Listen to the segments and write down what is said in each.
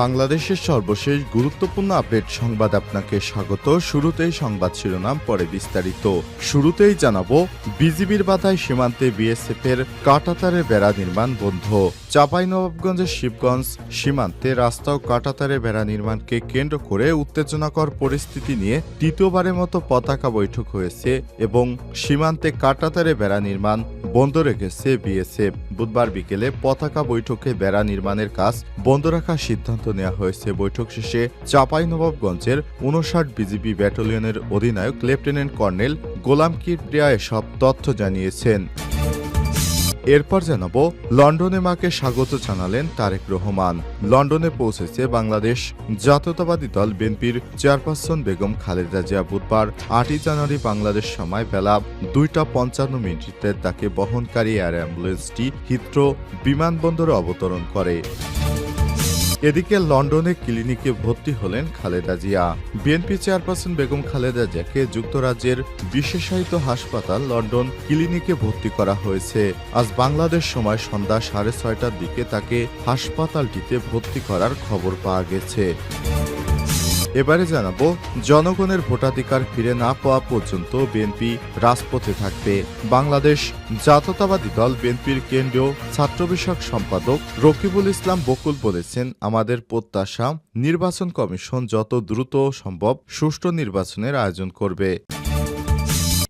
বাংলাদেশের সর্বশেষ গুরুত্বপূর্ণ আপডেট সংবাদ আপনাকে স্বাগত। শুরুতেই সংবাদ শিরোনাম, পরে বিস্তারিত। শুরুতেই জানাব, বিজিবির বাধায় সীমান্তে বিএসএফ এর কাটাতারে বেড়া নির্মাণ বন্ধ। চাঁপাইনবাবগঞ্জের শিবগঞ্জ সীমান্তে রাস্তা ও কাটাতারে বেড়া নির্মাণকে কেন্দ্র করে উত্তেজনাকর পরিস্থিতি নিয়ে তৃতীয়বারের মতো পতাকা বৈঠক হয়েছে এবং সীমান্তে কাটাতারে বেড়া নির্মাণ বন্ধ রেখেছে বিএসএফ। বুধবার বিকেলে পতাকা বৈঠকে বেড়া নির্মাণের কাজ বন্ধ রাখার সিদ্ধান্ত নেওয়া হয়েছে। বৈঠক শেষে চাঁপাইনবাবগঞ্জের উনষাট বিজিবি ব্যাটালিয়নের অধিনায়ক লেফটেন্যান্ট কর্নেল গোলাম কিবরিয়া এসব তথ্য জানিয়েছেন। এরপর জানাব, লন্ডনে মাকে স্বাগত জানালেন তারেক রহমান। লন্ডনে পৌঁছেছে বাংলাদেশ জাতীয়তাবাদী দল বিএনপির চেয়ারপারসন বেগম খালেদা জিয়া বুধবার আটই জানুয়ারি বাংলাদেশ সময় বেলা দুইটা পঞ্চান্ন মিনিটে তাকে বহনকারী এয়ার অ্যাম্বুলেন্সটি হিত্র বিমানবন্দরে অবতরণ করে। এদিকে লন্ডনে ক্লিনিকে ভর্তি হলেন খালেদা জিয়া। বিএনপি চেয়ারপারসন বেগম খালেদা জিয়াকে যুক্তরাজ্যের বিশেষায়িত হাসপাতাল লন্ডন ক্লিনিকে ভর্তি করা হয়েছে। আজ বাংলাদেশ সময় সন্ধ্যা সাড়ে ছয়টার দিকে তাকে হাসপাতালটিতে ভর্তি করার খবর পাওয়া গেছে। এবারে জানাব, জনগণের ভোটাধিকার ফিরে না পাওয়া পর্যন্ত বিএনপি রাজপথে থাকবে। বাংলাদেশ জাতীয়তাবাদী দল বিএনপির কেন্দ্রীয় ছাত্র বিষয়ক সম্পাদক রকিবুল ইসলাম বকুল বলেছেন, আমাদের প্রত্যাশা নির্বাচন কমিশন যত দ্রুত সম্ভব সুষ্ঠু নির্বাচনের আয়োজন করবে।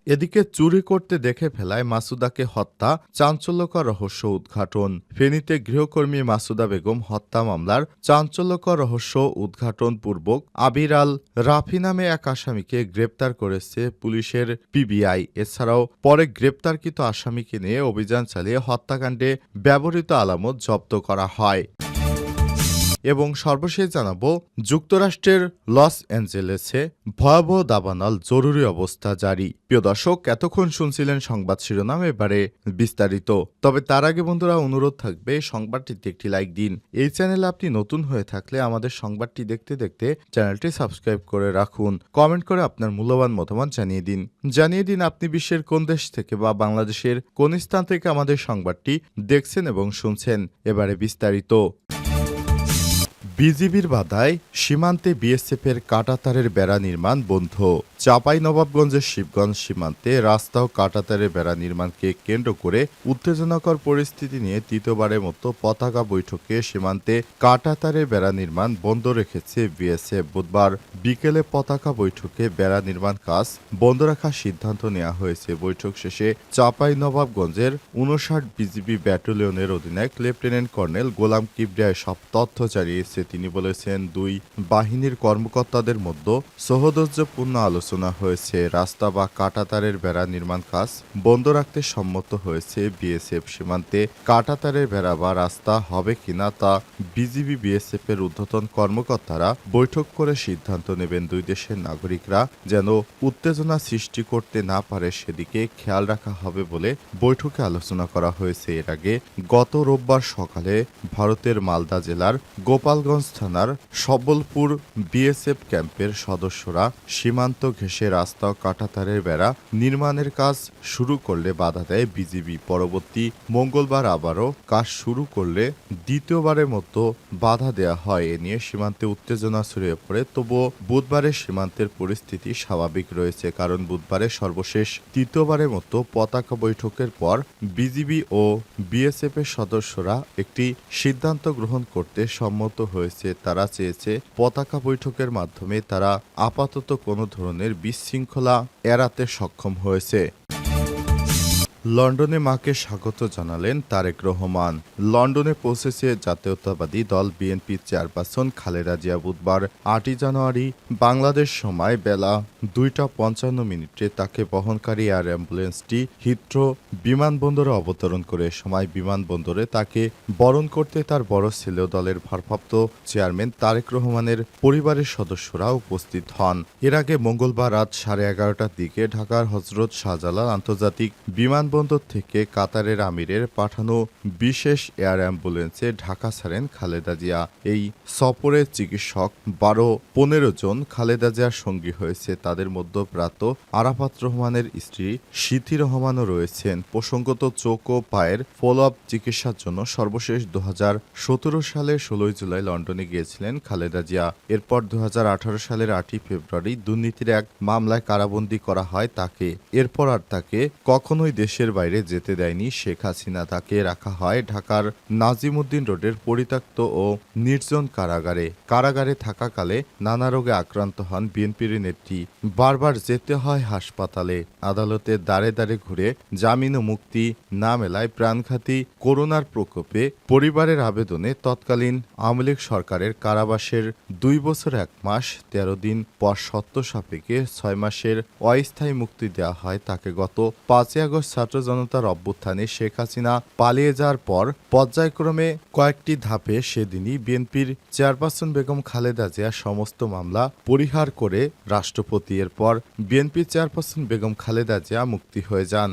এদিকে চুরি করতে দেখে ফেলায় মাসুদাকে হত্যা, চাঞ্চল্যকর রহস্য উদ্ঘাটন। ফেনীতে গৃহকর্মী মাসুদা বেগম হত্যা মামলার চাঞ্চল্যকর রহস্য উদ্ঘাটন পূর্বক আবির আল রাফি নামে এক আসামিকে গ্রেপ্তার করেছে পুলিশের পিবিআই। এছাড়াও পরে গ্রেপ্তারকৃত আসামিকে নিয়ে অভিযান চালিয়ে হত্যাকাণ্ডে ব্যবহৃত আলামত জব্দ করা হয়। এবং সর্বশেষ জানাব, যুক্তরাষ্ট্রের লস অ্যাঞ্জেলেসে ভয়াবহ দাবানল জরুরি অবস্থা জারি। প্রিয় দর্শক, এতক্ষণ শুনছিলেন সংবাদ শিরোনাম, এবারে বিস্তারিত। তবে তার আগে বন্ধুরা, অনুরোধ থাকবে, সংবাদটিতে একটি লাইক দিন। এই চ্যানেলে আপনি নতুন হয়ে থাকলে আমাদের সংবাদটি দেখতে দেখতে চ্যানেলটি সাবস্ক্রাইব করে রাখুন। কমেন্ট করে আপনার মূল্যবান মতামত জানিয়ে দিন। জানিয়ে দিন আপনি বিশ্বের কোন দেশ থেকে বা বাংলাদেশের কোন স্থান থেকে আমাদের সংবাদটি দেখছেন এবং শুনছেন। এবারে বিস্তারিত। বিজিবির বাধায় সীমান্তে বিএসএফের কাটাতারের বেড়া নির্মাণ বন্ধ। চাপাই নবাবগঞ্জের শিবগঞ্জ সীমান্তে রাস্তা ও কাটাতারের বেড়া নির্মাণকে কেন্দ্র করে উত্তেজনাকর পরিস্থিতি নিয়ে তৃতীয়বারের মতো পতাকা বৈঠকে সীমান্তে কাটাতারের বেড়া নির্মাণ বন্ধ রেখেছে বিএসএফ। বুধবার বিকেলে পতাকা বৈঠকে বেড়া নির্মাণ কাজ বন্ধ রাখার সিদ্ধান্ত নেওয়া হয়েছে। বৈঠক শেষে চাপাই নবাবগঞ্জের উনষাট বিজিবি ব্যাটালিয়নের অধিনায়ক লেফটেন্যান্ট কর্নেল গোলাম কিবরিয়া সব তথ্য জানিয়েছে তিনি বলেছেন, দুই বাহিনীর কর্মকর্তাদের মধ্যে সহদর্যপূর্ণ আলোচনা হয়েছে। রাস্তা বা কাটাতারের বেড়া নির্মাণ কাজ বন্ধ রাখতে সম্মত হয়েছে বিএসএফ সীমান্তে। কাটাতারের বেড়া বা রাস্তা হবে কিনা তা বিজিবি বিএসএফ এর ঊর্ধ্বতন কর্মকর্তারা বৈঠক করে সিদ্ধান্ত নেবেন। দুই দেশের নাগরিকরা যেন উত্তেজনা সৃষ্টি করতে না পারে, সেদিকে খেয়াল রাখা হবে বলে বৈঠকে আলোচনা করা হয়েছে। এর আগে গত রোববার সকালে ভারতের মালদা জেলার গোপালগঞ্জ থানার সবলপুর বিএসএফ ক্যাম্পের সদস্যরা সীমান্ত ঘেঁষে রাস্তা কাঁটাতারের বেড়া নির্মাণের কাজ শুরু করলে বাধা দেয় বিজিবি। পরবর্তী মঙ্গলবার আবারও কাজ শুরু করলে দ্বিতীয়বারের মতো বাধা দেয়া হয়। এ নিয়ে সীমান্তে উত্তেজনা ছড়িয়ে পড়ে। তবুও বুধবারের সীমান্তের পরিস্থিতি স্বাভাবিক রয়েছে, কারণ বুধবারের সর্বশেষ তৃতীয়বারের মতো পতাকা বৈঠকের পর বিজিবি ও বিএসএফ এর সদস্যরা একটি সিদ্ধান্ত গ্রহণ করতে সম্মত হয়েছে তারা চেয়েছে পতাকা বৈঠকের মাধ্যমে তারা আপাতত কোনো ধরনের বিশৃঙ্খলা এড়াতে সক্ষম হয়েছে। লন্ডনে মাকে স্বাগত জানালেন তারেক রহমান। লন্ডনে পৌঁছেছে জাতীয়তাবাদী দল বিএনপির চেয়ারপারসন খালেদা জিয়া বুধবার আটই জানুয়ারি বাংলাদেশ সময় বেলা দুইটা পঞ্চান্ন মিনিটে তাকে বহনকারী এয়ার অ্যাম্বুলেন্সটি হিথ্রো বিমানবন্দরে অবতরণ করে সময় বিমানবন্দরে তাকে বরণ করতে তার বড় ছেলে দলের ভারপ্রাপ্ত চেয়ারম্যান তারেক রহমানের পরিবারের সদস্যরা উপস্থিত হন। এর আগে মঙ্গলবার রাত সাড়ে এগারোটার দিকে ঢাকার হজরত শাহজালাল আন্তর্জাতিক বিমান বিমানবন্দর থেকে কাতারের আমিরের পাঠানো বিশেষ এয়ার অ্যাম্বুলেন্সে ঢাকা ছাড়েন খালেদা জিয়া। এই সফরে চিকিৎসক বারো, পনেরো জন খালেদা জিয়ার সঙ্গী হয়েছে। তাদের মধ্যপ্রাত আরাফাত রহমানের স্ত্রী সিথি রহমানও রয়েছেন। প্রসঙ্গত চোখ ও পায়ের ফলো আপ চিকিৎসার জন্য সর্বশেষ দু সালের ষোলোই জুলাই লন্ডনে গিয়েছিলেন খালেদা জিয়া। এরপর দু হাজার আঠারো সালের আটই ফেব্রুয়ারি দুর্নীতির এক মামলায় কারাবন্দী করা হয় তাকে। এরপর আর তাকে কখনোই দেশের বাইরে যেতে দেয়নি শেখ হাসিনা। তাকে রাখা হয় ঢাকার নাজিমুদ্দিন রোডের পরিত্যক্ত ও নির্জন কারাগারে। কারাগারে থাকাকালে নানা রোগে আক্রান্ত হন বিএনপির নেত্রী। বারবার যেতে হয় হাসপাতালে। আদালতে দাঁড়ে দাঁড়ে ঘুরে জামিন ও মুক্তি না মেলায় প্রাণঘাতী করোনার প্রকোপে পরিবারের আবেদনে তৎকালীন আওয়ামী লীগ সরকারের কারাবাসের দুই বছর এক মাস, তেরো দিন পর সত্য সাপেক্ষে ছয় মাসের অস্থায়ী মুক্তি দেওয়া হয় তাকে। গত পাঁচই আগস্ট ছাত্র জনতার অভ্যুত্থানে শেখ হাসিনা পালিয়ে যাওয়ার পর পর্যায়ক্রমে কয়েকটি ধাপে সেদিনই বিএনপির চেয়ারপারসন বেগম খালেদা জিয়া সমস্ত মামলা পরিহার করে রাষ্ট্রপতি, এরপর বিএনপি চেয়ারপারসন বেগম খালেদা জিয়া মুক্তি হয়ে যান।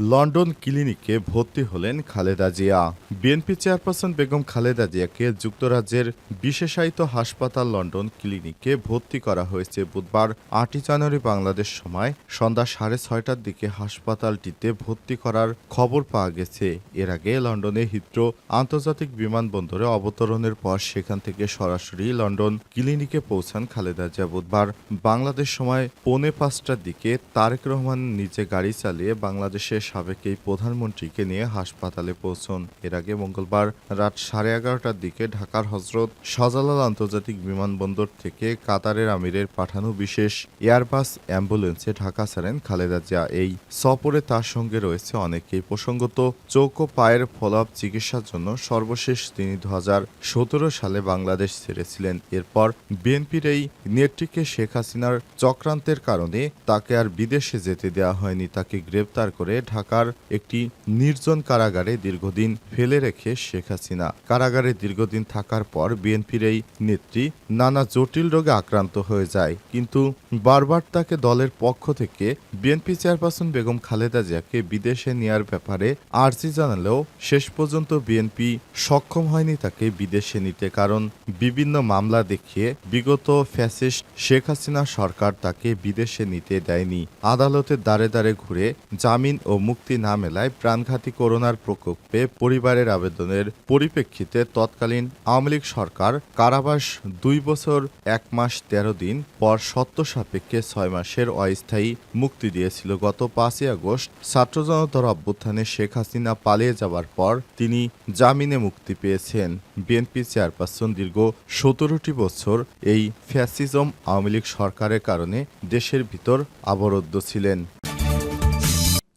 লন্ডন ক্লিনিকে ভর্তি হলেন খালেদা জিয়া। বিএনপি চেয়ারপারসন বেগম খালেদা জিয়াকে যুক্তরাজ্যের বিশেষায়িত হাসপাতাল লন্ডন ক্লিনিকে ভর্তি করা হয়েছে বুধবার আটই জানুয়ারি বাংলাদেশ সময় সন্ধ্যা সাড়ে ছয়টার দিকে হাসপাতালটিতে ভর্তি করার খবর পাওয়া গেছে। এর আগে লন্ডনে হিথ্রো আন্তর্জাতিক বিমানবন্দরে অবতরণের পর সেখান থেকে সরাসরি লন্ডন ক্লিনিকে পৌঁছান খালেদা জিয়া। বুধবার বাংলাদেশ সময় পৌনে পাঁচটার দিকে তারেক রহমান নিজে গাড়ি চালিয়ে বাংলাদেশের সাবেক এই প্রধানমন্ত্রীকে নিয়ে হাসপাতালে পৌঁছন। এর আগে মঙ্গলবার রাত সাড়ে এগারোটার দিকে ঢাকার হজরত শাহজালাল আন্তর্জাতিক বিমানবন্দর থেকে কাতারের আমিরের পাঠানো বিশেষ এয়ারবাস অ্যাম্বুলেন্সে ঢাকা ছাড়েন খালেদা জিয়া। এই সফরে তার সঙ্গে রয়েছে অনেকেই। প্রসঙ্গত চৌক পায়ের ফলো চিকিৎসার জন্য সর্বশেষ তিনি দু হাজার সতেরো সালে বাংলাদেশ ছেড়েছিলেন। এরপর বিএনপির এই নেত্রীকে শেখ হাসিনার চক্রান্তের কারণে তাকে আর বিদেশে যেতে দেওয়া হয়নি। তাকে গ্রেপ্তার করে ঢাকার একটি নির্জন কারাগারে দীর্ঘদিন ফেলে রেখে শেখ হাসিনা। কারাগারে দীর্ঘদিন থাকার পর বিএনপির এই নেত্রী নানা জটিল রোগে আক্রান্ত হয়ে যায়। কিন্তু বারবার তাকে দলের পক্ষ থেকে বিএনপি চেয়ারপারসন বেগম খালেদা জিয়াকে বিদেশে নেয়ার ব্যাপারে আর্জি জানালেও শেষ পর্যন্ত বিএনপি সক্ষম হয়নি তাকে বিদেশে নিতে। কারণ বিভিন্ন মামলা দেখিয়ে বিগত ফ্যাসিস্ট শেখ হাসিনা সরকার তাকে বিদেশে নিতে দেয়নি। আদালতের দ্বারে দ্বারে ঘুরে জামিন ও মুক্তি না মেলায় প্রাণঘাতী করোনার প্রকোপে পরিবারের আবেদনের পরিপ্রেক্ষিতে তৎকালীন আওয়ামী লীগ সরকার কারাবাস দুই বছর, এক মাস, তেরো দিন পর সত্য সাপেক্ষে ছয় মাসের অস্থায়ী মুক্তি দিয়েছিল। গত পাঁচই আগস্ট ছাত্র জনতার অভ্যুত্থানে শেখ হাসিনা পালিয়ে যাওয়ার পর তিনি জামিনে মুক্তি পেয়েছেন। বিএনপি চেয়ারপারসন দীর্ঘ সতেরোটি বছর এই ফ্যাসিজম আওয়ামী লীগ সরকারের কারণে দেশের ভিতর আবরুদ্ধ ছিলেন।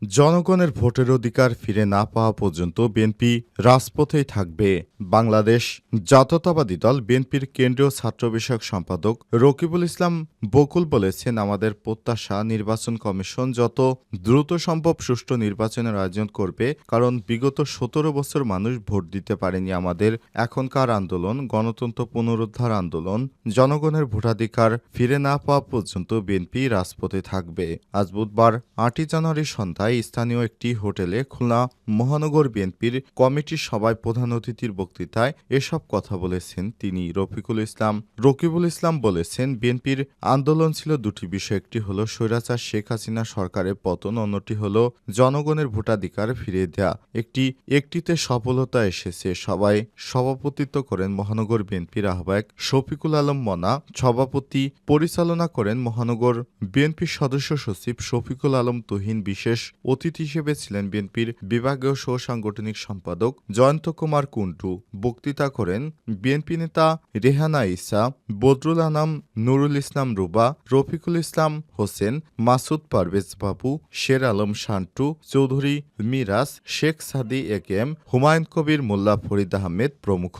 জনগণের ভোটের অধিকার ফিরে না পাওয়া পর্যন্ত বিএনপি রাজপথেই থাকবে। বাংলাদেশ জাতীয়তাবাদী দল বিএনপির কেন্দ্রীয় ছাত্র বিষয়ক সম্পাদক রকিবুল ইসলাম বকুল বলেছেন, আমাদের প্রত্যাশা নির্বাচন কমিশন যত দ্রুত সম্ভব সুষ্ঠু নির্বাচনের আয়োজন করবে, কারণ বিগত সতেরো বছর মানুষ ভোট দিতে পারেনি। আমাদের এখনকার আন্দোলন, গণতন্ত্র পুনরুদ্ধার আন্দোলন, জনগণের ভোটাধিকার ফিরে না পাওয়া পর্যন্ত বিএনপি রাজপথে থাকবে। আজ বুধবার আটই জানুয়ারি সন্ধ্যায় স্থানীয় একটি হোটেলে খুলনা মহানগর বিএনপির কমিটির সভায় প্রধান অতিথির বক্তৃতায় এসব কথা বলেছেন তিনি। রফিকুল ইসলাম রকিবুল ইসলাম বলেছেন, বিএনপির আন্দোলন ছিল দুটি বিষয়, একটি হলো স্বৈরাচার শেখ হাসিনা সরকারের পতন, অন্যটি হলো জনগণের ভোটাধিকার ফিরিয়ে দেয়া। একটি, একটিতে সফলতা এসেছে, সবাই সভাপতিত্ব করেন মহানগর বিএনপির আহ্বায়ক শফিকুল আলম মনা, সভাপতি পরিচালনা করেন মহানগর বিএনপির সদস্য সচিব শফিকুল আলম তুহিন, বিশেষ অতিথি হিসেবে ছিলেন বিএনপির বিভাগীয় সহ সাংগঠনিক সম্পাদক জয়ন্ত কুমার কুন্টু বক্তৃতা করেন বিএনপি নেতা রেহানা ইসা, Badrul Anam, Nurul Islam Ruba, Rafiqul Islam Hossain, Masud Parvez Babu, Sher Alam Shantu, Chowdhury Miraj, Sheikh Sadi A K M Humayun Kabir, Molla Farid Ahmed প্রমুখ।